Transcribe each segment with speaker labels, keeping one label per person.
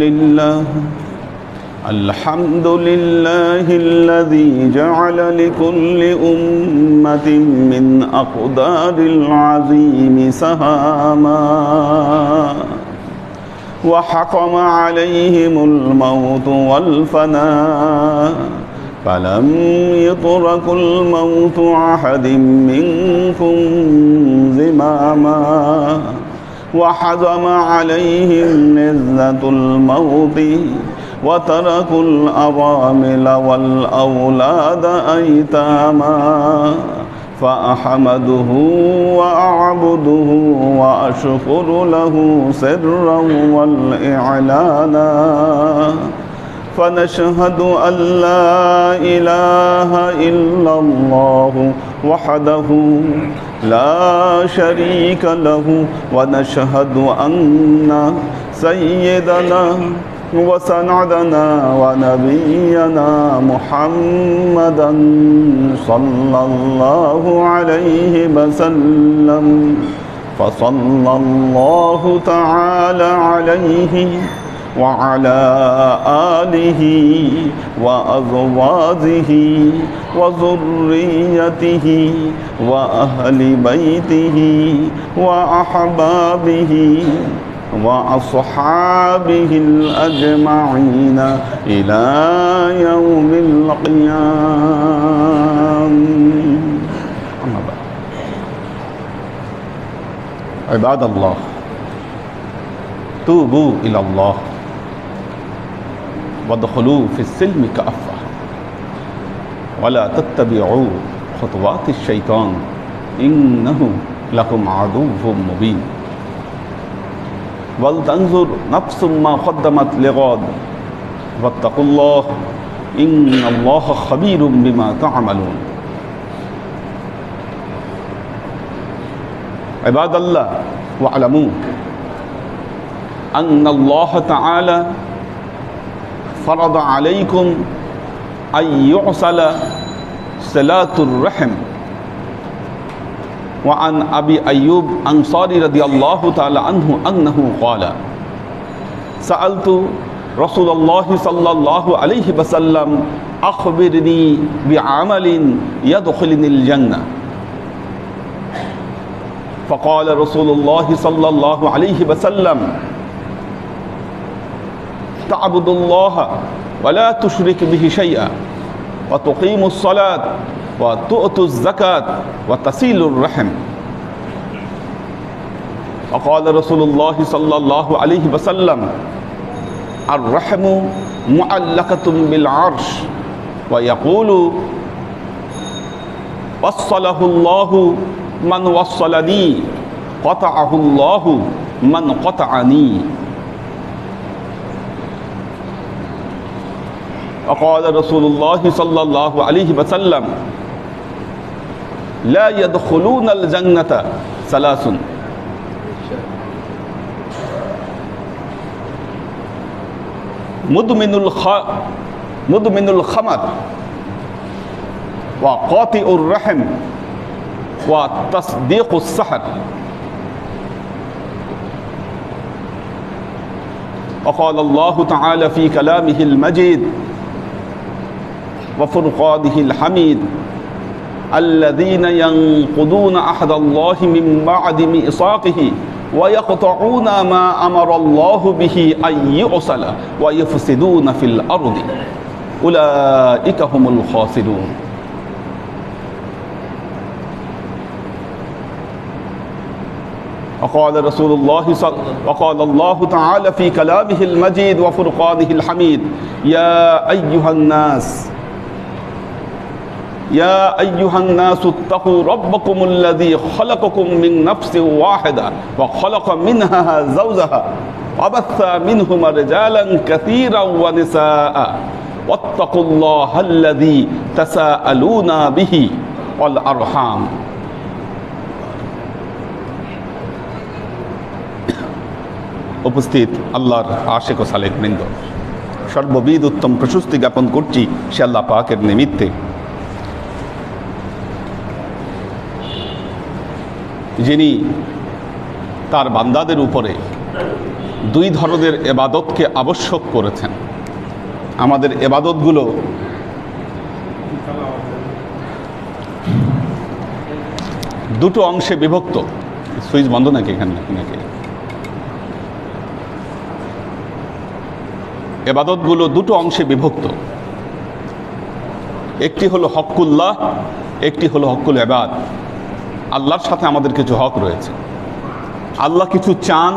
Speaker 1: لله. الحمد لله الذي جعل لكل أمة من أقدار العظيم سهاما. وحكم عليهم الموت والفناء فلم يترك الموت أحد منكم زماما وحزم عليهم لذة الموت وتركوا الأرامل والأولاد أيتاما فأحمده وأعبده وأشكر له سرا والإعلانا فنشهد أن لا إله إلا الله وحده لا شريك له ونشهد أن سيدنا وسندنا ونبينا محمدا صلى الله عليه وسلم. فصلى الله تعالى عليه وعلى آله وأزواجه وذريته وأهل بيته وأحبابه وأصحابه الأجمعين إلى يوم القيام. أما بعد. عباد الله توبوا إلى الله. وادخلوا في السلم كافه ولا تتبعوا خطوات الشيطان. إنه لكم عدو مبين. ولتنظر نفس ما قدمت لغد واتقوا الله. إن الله خبير بما تعملون. عباد الله واعلموا أن الله تعالى فرض عليكم أن يعصل صلاة الرحم. وعن أبي أيوب أنصاري رضي الله تعالى عنه أنه قال سألت رسول الله صلى الله عليه وسلم أخبرني بعمل يدخلني الجنة. فقال رسول الله صلى الله عليه وسلم تعبد الله ولا تشرك به شيئا وتقيم الصلاة وتؤتوا الزكاة وتصيل الرحم. وقال رسول الله صلى الله عليه وسلم الرحم معلقة بالعرش. ويقول وصله الله من وصلني قطعه الله من قطعني. وقال رسول الله صلى الله عليه وسلم لا يدخلون الجنة ثلاث. مدمن الخ مدمن الخمر وقاطع الرحم وتصديق السحر. وقال الله تعالى في كلامه المجيد وفرقانه الحميد الذين ينقضون عهد الله من بعد ميثاقه ويقطعون ما أمر الله به أن يؤصل ويفسدون في الأرض. أولئك هم الخاسرون. وقال رسول الله صل... وقال الله تعالى في كلامه المجيد وفرقانه الحميد يا أيها الناس يا أيها الناس اتقوا ربكم الذي خلقكم من نفس واحدة وخلق منها زوجها وبث منهما رجالا كثيرا ونساء واتقوا الله الذي تساءلون به والأرحام উপস্থিত আল্লাহর আশেক ও সালেক বৃন্দ সর্ববিদ উত্তম প্রশস্তি জ্ঞাপন করছি সে আল্লাহ পাকের নিমিত্তে যিনি তার বান্দাদের উপরে দুই ধরনের এবাদতকে আবশ্যক করেছেন। আমাদের এবাদতগুলো দুটো অংশে বিভক্ত। সুইচ বন্ধ নাকি এখানে? নাকি? এবাদতগুলো দুটো অংশে বিভক্ত। একটি হলো হকুল্লাহ, একটি হলো হকুল এবাদ আল্লাহর সাথে আমাদের কিছু হক রয়েছে। আল্লাহ কিছু চান,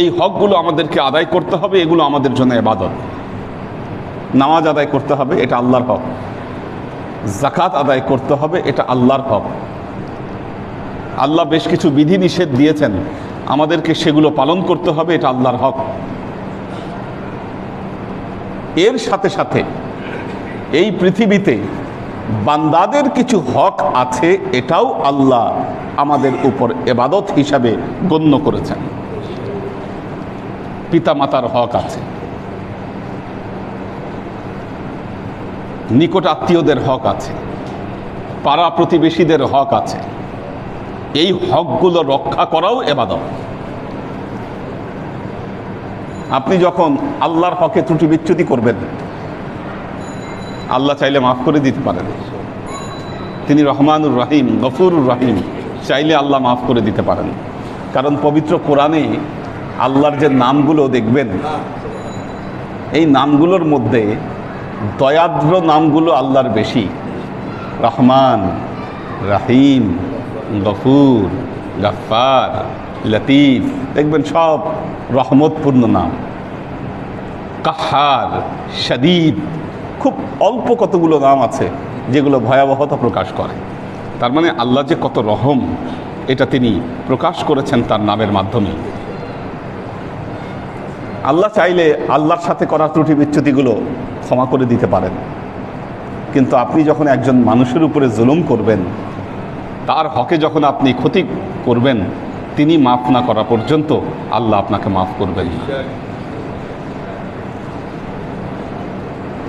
Speaker 1: এই হকগুলো আমাদেরকে আদায় করতে হবে, এগুলো আমাদের জন্য এবাদত নামাজ আদায় করতে হবে, এটা আল্লাহর হক। জাকাত আদায় করতে হবে, এটা আল্লাহর হক। আল্লাহ বেশ কিছু বিধি নিষেধ দিয়েছেন, আমাদেরকে সেগুলো পালন করতে হবে, এটা আল্লাহর হক। এর সাথে সাথে এই পৃথিবীতে বান্দাদের কিছু হক আছে, এটাও আল্লাহ আমাদের উপর এবাদত হিসাবে গণ্য করেছেন। পিতামাতার হক আছে। নিকট আত্মীয়দের হক আছে। পাড়া প্রতিবেশীদের হক আছে। এই হকগুলো রক্ষা করাও এবাদত। আপনি যখন আল্লাহর হকে ত্রুটি বিচ্যুতি করবেন আল্লাহ চাইলে মাফ করে দিতে পারেন। তিনি রহমানুর রাহিম, গফুরুর রাহিম, চাইলে আল্লাহ মাফ করে দিতে পারেন। কারণ পবিত্র কোরআনে আল্লাহর যে নামগুলো দেখবেন, এই নামগুলোর মধ্যে দয়াদ্র নামগুলো আল্লাহর বেশি। রহমান, রাহিম, গফুর গাফার লতিফ, দেখবেন সব রহমতপূর্ণ নাম। কাহার, শদীদ খুব অল্প কতগুলো নাম আছে যেগুলো ভয়াবহতা প্রকাশ করে। তার মানে আল্লাহ যে কত রহম, এটা তিনি প্রকাশ করেছেন তার নামের মাধ্যমে। আল্লাহ চাইলে আল্লাহর সাথে করা ত্রুটি বিচ্যুতিগুলো ক্ষমা করে দিতে পারেন। কিন্তু আপনি যখন একজন মানুষের উপরে জুলুম করবেন, তার হকে যখন আপনি ক্ষতি করবেন, তিনি মাফ না করা পর্যন্ত আল্লাহ আপনাকে মাফ করবেন। না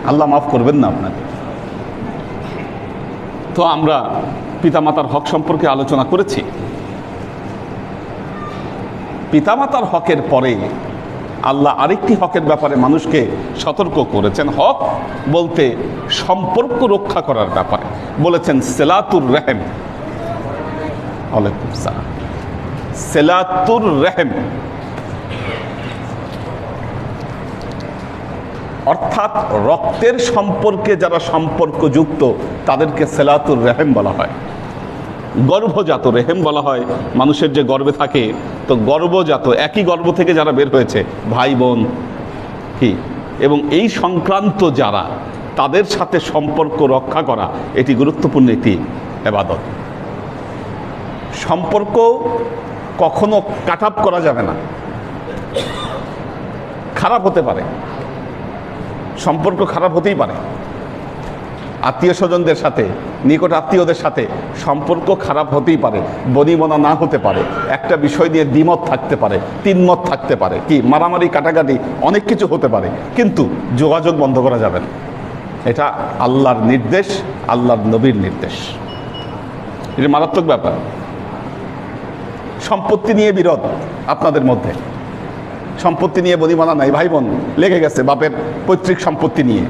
Speaker 1: আল্লাহ মাফ করবেন না আপনাকে। তো আমরা পিতামাতার হক সম্পর্কে আলোচনা করেছি। পিতামাতার হকের পরে আল্লাহ আরেকটি হকের ব্যাপারে মানুষকে সতর্ক করেছেন। হক বলতে সম্পর্ক রক্ষা করার ব্যাপারে। বলেছেন, সেলাতুর রেহেম। সেলাতুর রেহেম। অর্থাৎ রক্তের সম্পর্কে যারা সম্পর্কযুক্ত, তাদেরকে সেলাতুর রেহেম বলা হয়। গর্ভজাত রেহেম বলা হয়। মানুষের যে গর্বে থাকে, তো গর্ভজাত একই গর্ভ থেকে যারা বের হয়েছে, ভাই, বোন, কি? এবং এই সংক্রান্ত যারা, তাদের সাথে সম্পর্ক রক্ষা করা, এটি গুরুত্বপূর্ণ একটি এবাদত। সম্পর্ক কখনো কাট করা যাবে না। খারাপ হতে পারে। সম্পর্ক খারাপ হতেই পারে। আত্মীয় স্বজনদের সাথে, নিকট আত্মীয়দের সাথে সম্পর্ক খারাপ হতেই পারে, বনিবনা না হতে পারে, একটা বিষয় নিয়ে দ্বিমত থাকতে পারে, তিনমত থাকতে পারে, কি মারামারি, কাটাকাটি অনেক কিছু হতে পারে, কিন্তু যোগাযোগ বন্ধ করা যাবে না। এটা আল্লাহর নির্দেশ, আল্লাহর নবীর নির্দেশ। এটা মারাত্মক ব্যাপার। সম্পত্তি নিয়ে বিরোধ আপনাদের মধ্যে। সম্পত্তি নিয়ে বনিমানা নাই। ভাই বোন, লেগে গেছে বাপের পৈতৃক সম্পত্তি নিয়ে।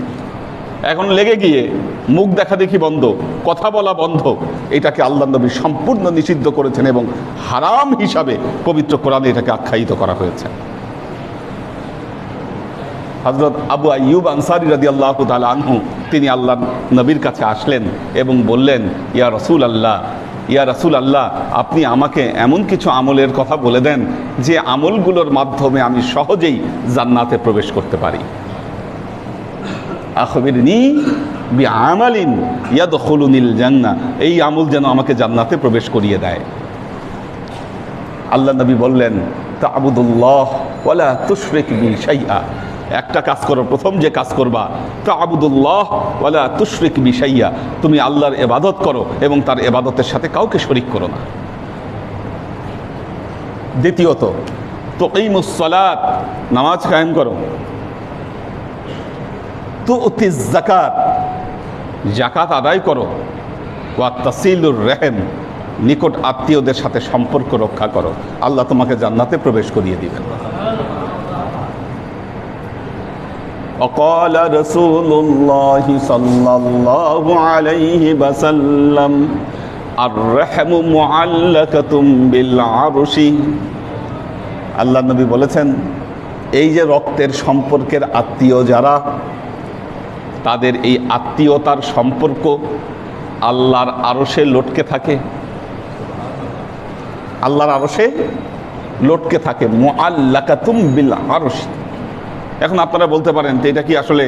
Speaker 1: এখন লেগে গিয়ে মুখ দেখা দেখি বন্ধ, কথা বলা বন্ধ। এটাকে আল্লাহ নবী সম্পূর্ণ নিষিদ্ধ করেছেন এবং হারাম হিসাবে পবিত্র কোরআনে এটাকে আখ্যায়িত করা হয়েছে। হজরত আবু আইয়ুব আনসারি রাদি আল্লাহ তাল আনহু, তিনি আল্লাহ নবীর কাছে আসলেন এবং বললেন, ইয়া রসুল আল্লাহ ইয়া রাসুল আল্লাহ আপনি আমাকে এমন কিছু আমলের কথা বলে দেন যে আমলগুলোর মাধ্যমে আমি সহজেই জান্নাতে প্রবেশ করতে পারি। আখবিরনি বি আমালিন ইয়াদখুলুনিল জান্না, এই আমল যেন আমাকে জান্নাতে প্রবেশ করিয়ে দেয়। আল্লাহ নবী বললেন তা আবুদুল্লাহ ওয়ালা তুশরিক বি শাইআ। একটা কাজ করো, প্রথম যে কাজ করবা তা আবুদুল্লাহ ওয়ালা তুশরিক বি শাইআ তুমি আল্লাহর এবাদত করো এবং তার এবাদতের সাথে কাউকে শরিক করো না। দ্বিতীয়ত তোকিমুসলাত নামাজ কায়েম করো। তো জাকাত জাকাত আদায় করো। ওয়া তাসিলুর রেহেম, নিকট আত্মীয়দের সাথে সম্পর্ক রক্ষা করো। আল্লাহ তোমাকে জান্নাতে প্রবেশ করিয়ে দিবেন। وقال رسول الله صلى الله عليه وسلم الرحم معلقة بالعرش আল্লাহ নবী বলেছেন এই যে রক্তের সম্পর্কের আত্মীয় যারা তাদের এই আত্মীয়তার সম্পর্ক আল্লাহর আরশে লটকে থাকে আল্লাহর আরশে লটকে থাকে মোয়াল্লাকাতুম বিল আরশ এখন আপনারা বলতে পারেন যে এটা কি আসলে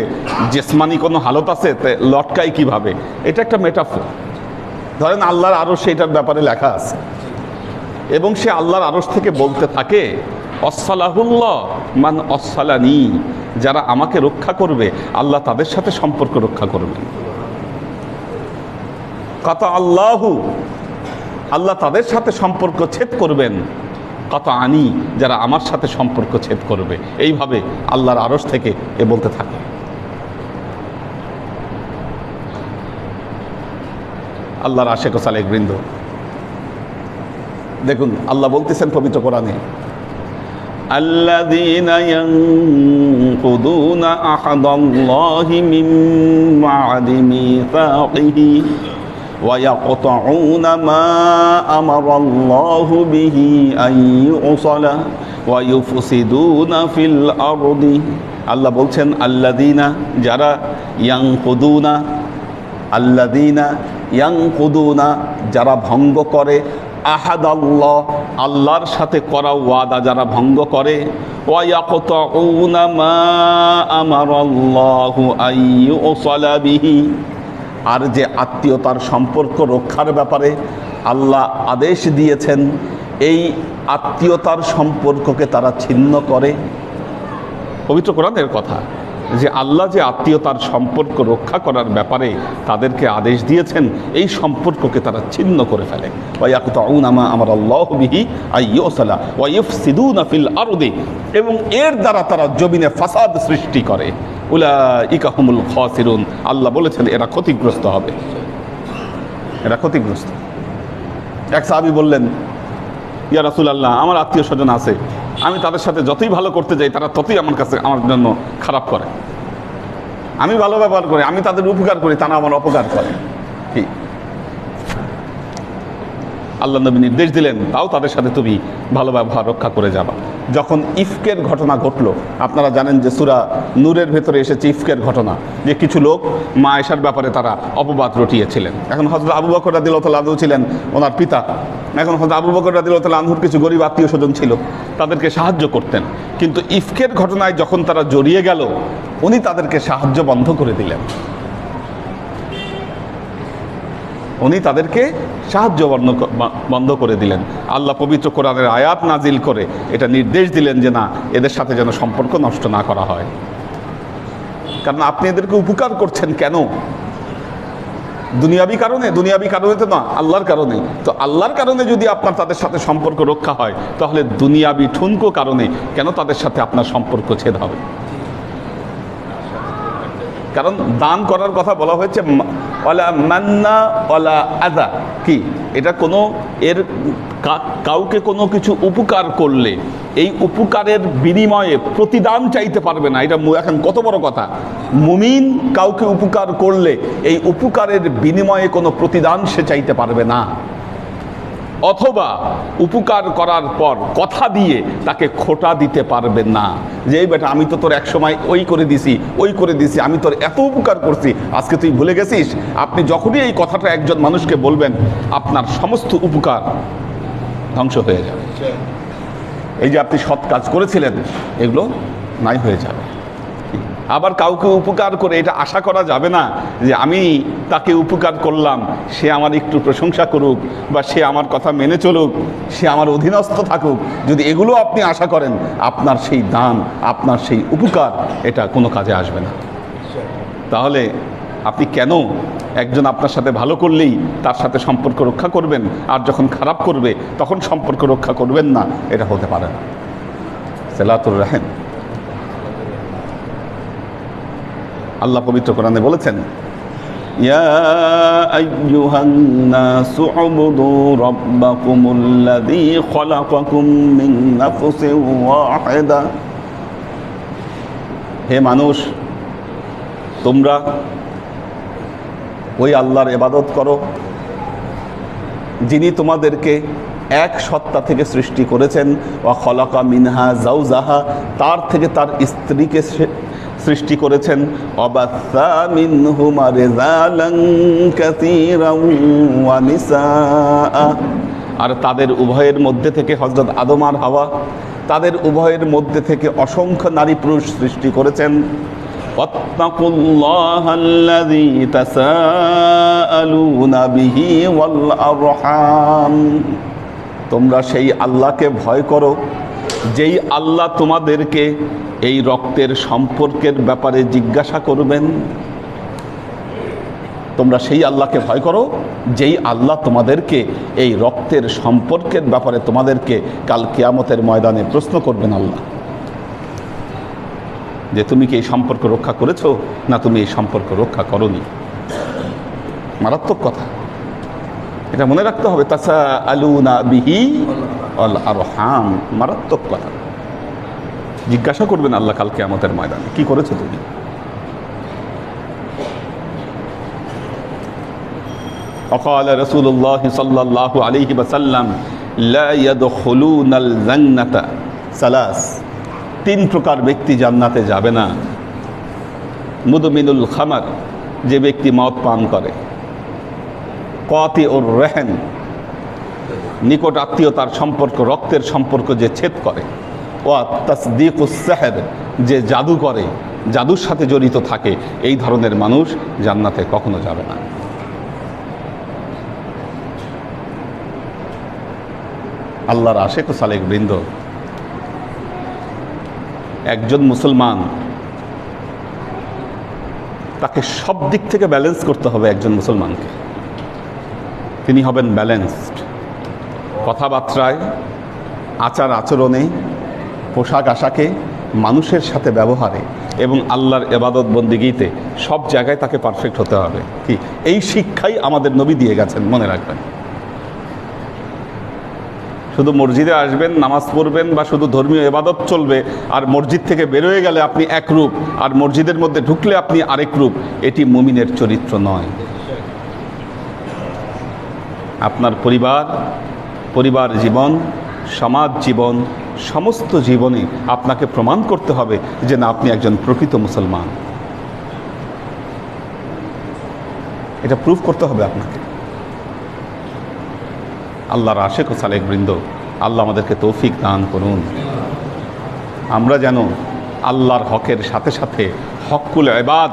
Speaker 1: জেসমানি কোনো হালত আছে? তে লটকাই কীভাবে? এটা একটা মেটাফোর। ধরেন আল্লাহর আরশ এটার ব্যাপারে লেখা আছে। এবং সে আল্লাহর আরস থেকে বলতে থাকে অসালাহুল্লাহ মান অসালানি যারা আমাকে রক্ষা করবে, আল্লাহ তাদের সাথে সম্পর্ক রক্ষা করবে কত আল্লাহু, আল্লাহ তাদের সাথে সম্পর্ক ছেদ করবেন। কত আনি যারা আমার সাথে সম্পর্ক ছেদ করবে এইভাবে আল্লাহর আরস থেকে এ বলতে থাকে আল্লাহর আশেক সালেক বৃন্দ দেখুন আল্লাহ বলতেছেন পবিত্র কোরআনে الذين ينقضون عهد الله من بعد ميثاقه ويقطعون ما أمر الله به أن يوصل ويفسدون في الأرض আল্লাহ বলছেন আল্লাদিনা যারা ইয়াংকুদুনা আল্লাদিনা ইয়াংকুদুনা যারা ভঙ্গ করে আহাদ আল্লাহ আল্লাহর সাথে করা ওয়াদা যারা ভঙ্গ করে ওয়ায়াকতাউনা মা আমারাল্লাহু আইয়ুসালা বিহি আর যে আত্মীয়তার সম্পর্ক রক্ষার ব্যাপারে আল্লাহ আদেশ দিয়েছেন, এই আত্মীয়তার সম্পর্ককে তারা ছিন্ন করে। পবিত্র কোরআনের কথা যে আল্লাহ যে আত্মীয়তার সম্পর্ক রক্ষা করার ব্যাপারে তাদেরকে আদেশ দিয়েছেন, এই সম্পর্ককে তারা ছিন্ন করে ফেলে। আমার এবং এর দ্বারা তারা জমিনে ফাসাদ সৃষ্টি করে। উলা ইকাহুমুল খাসিরুন। আল্লাহ বলেছেন, এরা ক্ষতিগ্রস্ত হবে। এরা ক্ষতিগ্রস্ত। এক সাহাবি বললেন, ইয়া রাসুল আল্লাহ আমার আত্মীয় স্বজন আছে। আমি তাদের সাথে যতই ভালো করতে যাই, তারা ততই আমার কাছে আমার জন্য খারাপ করে। আমি ভালো ব্যবহার করি, আমি তাদের উপকার করি, তারা আমার অপকার করে। কি আল্লাহ নবী নির্দেশ দিলেন, তাও তাদের সাথে তুমি ভালো ব্যবহার রক্ষা করে যাবা। যখন ইফকের ঘটনা ঘটলো, আপনারা জানেন যে সুরা নূরের ভেতরে এসেছে ইফকের ঘটনা, যে কিছু লোক মা এসার ব্যাপারে তারা অপবাদ রটিয়েছিলেন। এখন হজরত আবু বকর রাদিল আনহু ছিলেন ওনার পিতা। এখন হজরত আবু বকর রাদিল আনহুর কিছু গরিব আত্মীয় স্বজন ছিল, তাদেরকে সাহায্য করতেন। কিন্তু ইফকের ঘটনায় যখন তারা জড়িয়ে গেল, উনি তাদেরকে সাহায্য বন্ধ করে দিলেন। উনি তাদেরকে সাহায্য বন্ধ বন্ধ করে দিলেন। আল্লাহ পবিত্র কোরআনের আয়াত নাজিল করে এটা নির্দেশ দিলেন যে না, এদের সাথে যেন সম্পর্ক নষ্ট না করা হয়। কারণ আপনি এদেরকে উপকার করছেন কেন? দুনিয়াবি কারণে? দুনিয়াবি কারণে তো না, আল্লাহর কারণে। তো আল্লাহর কারণে যদি আপনার তাদের সাথে সম্পর্ক রক্ষা হয়, তাহলে দুনিয়াবি ঠুনকো কারণে কেন তাদের সাথে আপনার সম্পর্ক ছেদ হবে? কারণ দান করার কথা বলা হয়েছে অলা মান্না অলা আদা কি? এটা কোনো এর কাউকে কোনো কিছু উপকার করলে এই উপকারের বিনিময়ে প্রতিদান চাইতে পারবে না। এটা এখন কত বড় কথা। মুমিন কাউকে উপকার করলে এই উপকারের বিনিময়ে কোনো প্রতিদান সে চাইতে পারবে না। অথবা উপকার করার পর কথা দিয়ে তাকে খোটা দিতে পারবেন না। যে এই বেটা আমি তো তোর এক সময় ওই করে দিছি ওই করে দিছি আমি তোর এত উপকার করছি আজকে তুই ভুলে গেছিস? আপনি যখনই এই কথাটা একজন মানুষকে বলবেন আপনার সমস্ত উপকার ধ্বংস হয়ে যাবে। এই যে আপনি সৎ কাজ করেছিলেন এগুলো নাই হয়ে যাবে। আবার কাউকে উপকার করে এটা আশা করা যাবে না যে আমি তাকে উপকার করলাম, সে আমার একটু প্রশংসা করুক বা সে আমার কথা মেনে চলুক, সে আমার অধীনস্থ থাকুক। যদি এগুলো আপনি আশা করেন, আপনার সেই দান, আপনার সেই উপকার, এটা কোনো কাজে আসবে না। তাহলে আপনি কেন একজন আপনার সাথে ভালো করলেই তার সাথে সম্পর্ক রক্ষা করবেন আর যখন খারাপ করবে, তখন সম্পর্ক রক্ষা করবেন না, এটা হতে পারে না। সেলাতুর রাহেন আল্লাহ পবিত্র কোরআনে বলেছেন يا أيها الناس اعبدوا ربكم الذي خلقكم من نفس واحدة হে মানুষ তোমরা ওই আল্লাহর এবাদত করো যিনি তোমাদেরকে এক সত্তা থেকে সৃষ্টি করেছেন ও খলাকা মিনহা জাউজাহা তার থেকে তার স্ত্রীকে সে- সৃষ্টি করেছেন অবাসা মিনহুমা রিজালান কাসীরান ওয়া নিসাআ আর তাদের উভয়ের মধ্যে থেকে হজরত আদম আর হাওয়া তাদের উভয়ের মধ্যে থেকে অসংখ্য নারী পুরুষ সৃষ্টি করেছেন واتقوا الله الذي تساءلون به والأرحام তোমরা সেই আল্লাহকে ভয় করো যেই আল্লাহ তোমাদেরকে এই রক্তের সম্পর্কের ব্যাপারে জিজ্ঞাসা করবেন, তোমরা সেই আল্লাহকে ভয় করো, যেই আল্লাহ তোমাদেরকে এই রক্তের সম্পর্কের ব্যাপারে তোমাদেরকে কাল কেয়ামতের ময়দানে প্রশ্ন করবেন আল্লাহ। যে তুমি কি এই সম্পর্ক রক্ষা করেছ না তুমি এই সম্পর্ক রক্ষা করনি? মারাত্মক কথা। এটা মনে রাখতে হবে তাছা আলু না বিহি অল আর হাম মারাত্মক কথা জিজ্ঞাসা করবেন আল্লাহ কালকে আমাদের ময়দানে। কি করেছ তুমি? অকাল রসুল্লাহ সাল্লাহ আলহি সালাস, তিন প্রকার ব্যক্তি জান্নাতে যাবে না। মুদমিনুল খামার, যে ব্যক্তি মদ পান করে। কতে ওর রেহেন নিকট আত্মীয়তার সম্পর্ক, রক্তের সম্পর্ক যে ছেদ করে, ও তসদিক সাহের যে জাদু করে, জাদুর সাথে জড়িত থাকে, এই ধরনের মানুষ জান্নাতে কখনো যাবে না। আল্লাহর আশেক সালেক বৃন্দ, একজন মুসলমান, তাকে সব দিক থেকে ব্যালেন্স করতে হবে একজন মুসলমানকে। তিনি হবেন ব্যালেন্সড কথাবার্তায়, আচার আচরণে, পোশাক আশাকে, মানুষের সাথে ব্যবহারে এবং আল্লাহর এবাদত বন্দিগিতে সব জায়গায় তাকে পারফেক্ট হতে হবে। কি? এই শিক্ষাই আমাদের নবী দিয়ে গেছেন, মনে রাখবেন। শুধু মসজিদে আসবেন, নামাজ পড়বেন বা শুধু ধর্মীয় এবাদত চলবে, আর মসজিদ থেকে বেরোয় গেলে আপনি এক রূপ, আর মসজিদের মধ্যে ঢুকলে আপনি আরেক রূপ, এটি মুমিনের চরিত্র নয়। আপনার পরিবার পরিবার জীবন, সমাজ জীবন, সমস্ত জীবনে আপনাকে প্রমাণ করতে হবে যে না, আপনি একজন প্রকৃত মুসলমান। এটা প্রুফ করতে হবে আপনাকে। আল্লাহর আশেক ও সালেক বৃন্দ, আল্লাহ আমাদেরকে তৌফিক দান করুন। আমরা যেন আল্লাহর হকের সাথে সাথে হকুল এবাদ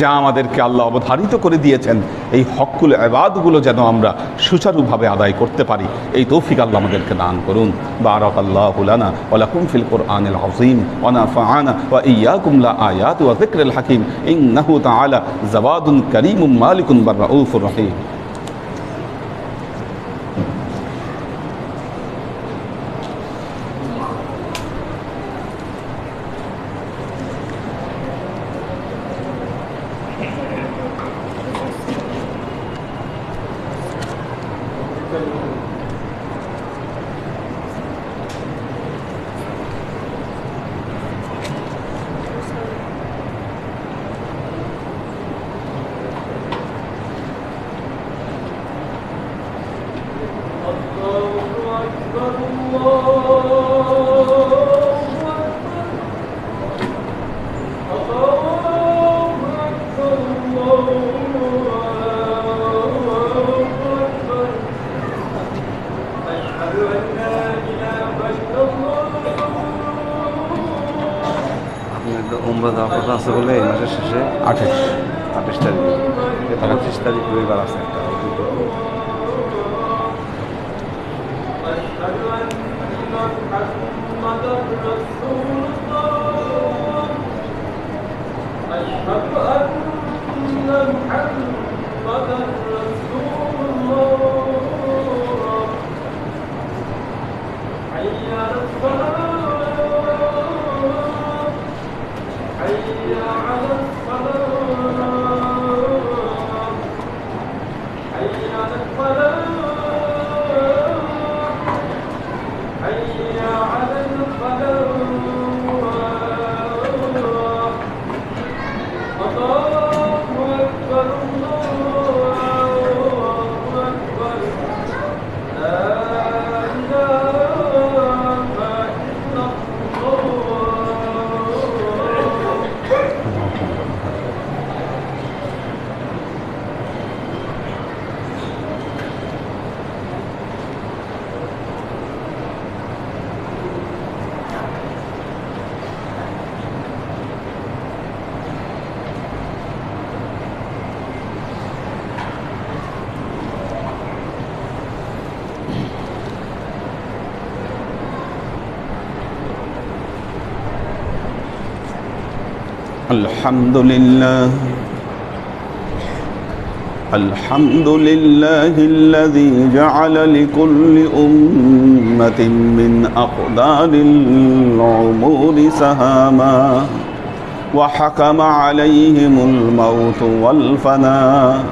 Speaker 1: যা আমাদেরকে আল্লাহ অবধারিত করে দিয়েছেন, এই হকুল এবাদগুলো যেন আমরা সুচারুভাবে আদায় করতে পারি। এই তৌফিক আল্লাহ আমাদেরকে দান করুন। বারক আল্লাহুলানা ওয়ালাকুম ফিল কোরআনিল হসিম ওয়া নাফা'ানা ওয়া ইয়্যাকুম লা আয়াত ওয়া যিকরিল হাকীম। ইন্নাহু তাআলা জাওয়াদুন কারীমুম মালিকুন বাররাউফুর রহিম।
Speaker 2: で田町下に上原セン
Speaker 1: タ
Speaker 2: ーをずっと。أشهد أن
Speaker 3: محمدا رسول الله حي على الصلاة حي على الصلاة
Speaker 1: الحمد لله الحمد لله الذي جعل لكل أمة من أقدار العمور سهاما وحكم عليهم الموت والفناء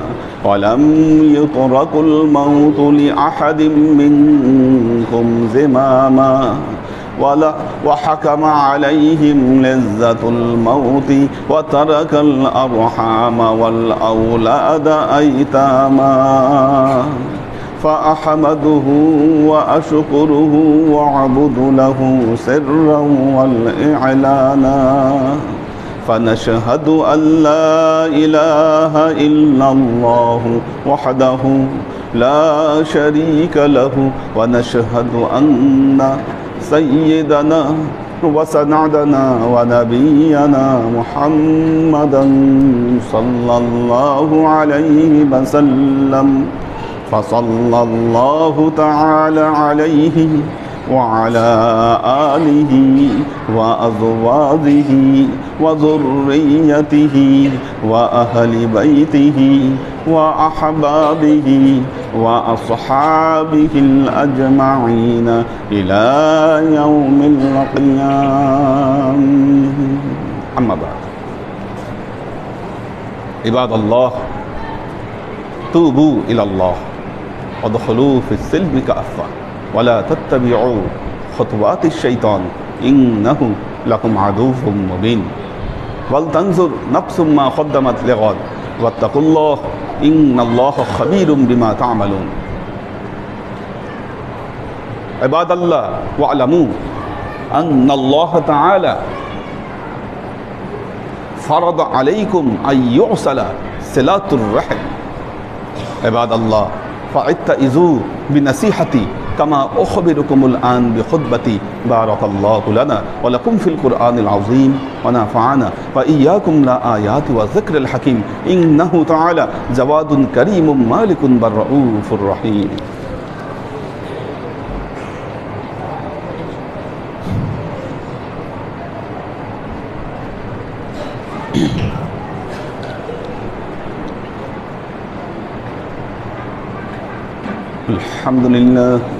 Speaker 1: ولم يترك الموت لأحد منكم زماما. ولا وحكم عليهم لذة الموت وترك الأرحام والأولاد أيتاما. فأحمده وأشكره وأعبد له سرا والإعلانا فنشهد أن لا إله إلا الله وحده لا شريك له. ونشهد أن سيدنا وسندنا ونبينا محمدا صلى الله عليه وسلم. فصلى الله تعالى عليه وعلى آله وأزواجه وذريته وأهل بيته وأحبابه وأصحابه الأجمعين إلى يوم القيام. أما بعد. عباد الله توبوا إلى الله. وادخلوا في السلم كأفة. ولا تتبعوا خطوات الشيطان. إنه لكم عدو مبين. ولتنظر نفس ما قدمت لغد. واتقوا الله إن الله خبير بما تعملون. عباد الله واعلموا أن الله تعالى فرض عليكم أن يعسل صلاة الرحم. عباد الله فاتئذوا بنصيحتي. كما أخبركم الآن بخطبتي بارك الله لنا ولكم في القرآن العظيم ونفعنا وإياكم لا آيات وذكر الحكيم إنه تعالى جواد كريم مالك بالرؤوف الرحيم. الحمد لله.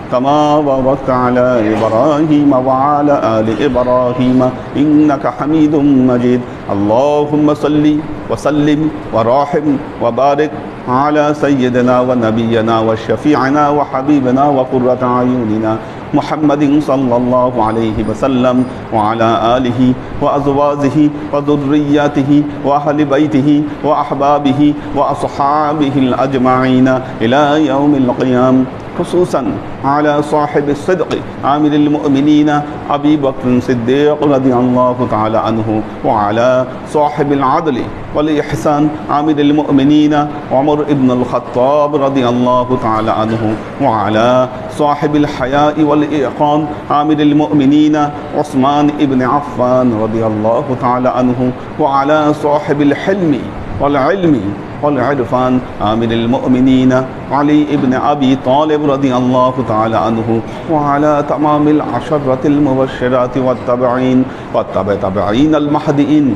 Speaker 1: كما باركت على إبراهيم وعلى آل إبراهيم إنك حميد مجيد. اللهم صل وسلم وراحم وبارك على سيدنا ونبينا وشفيعنا وحبيبنا وقرة أعيننا محمد صلى الله عليه وسلم وعلى آله وأزواجه وذرياته وأهل بيته وأحبابه وأصحابه الأجمعين إلى يوم القيامة خصوصا على صاحب الصدق عامل المؤمنين أبي بكر الصديق رضي الله تعالى عنه وعلى صاحب العدل والإحسان عامل المؤمنين عمر بن الخطاب رضي الله تعالى عنه وعلى صاحب الحياء والإيقان عامل المؤمنين عثمان بن عفان رضي الله تعالى عنه وعلى صاحب الحلم والعلم والعرفان آمر المؤمنين. علي ابن أبي طالب رضي الله تعالى عنه. وعلى تمام العشرة المبشرات والتبعين. والتبع تبعين المهدئين.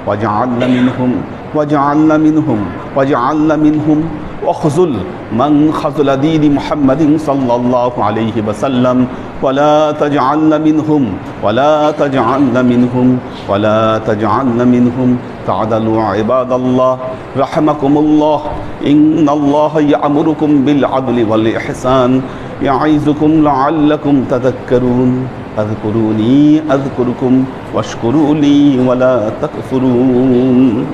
Speaker 1: واجعلنا منهم واجعلنا منهم واجعلنا منهم. واخذل من خذل دين محمد صلى الله عليه وسلم. ولا تجعلنا منهم ولا تجعلنا منهم ولا تجعلنا منهم. تعدلوا عباد الله رحمكم الله. إن الله يأمركم بالعدل والإحسان. يعظكم لعلكم تذكرون. أذكروني أذكركم واشكروا لي ولا تكفرون.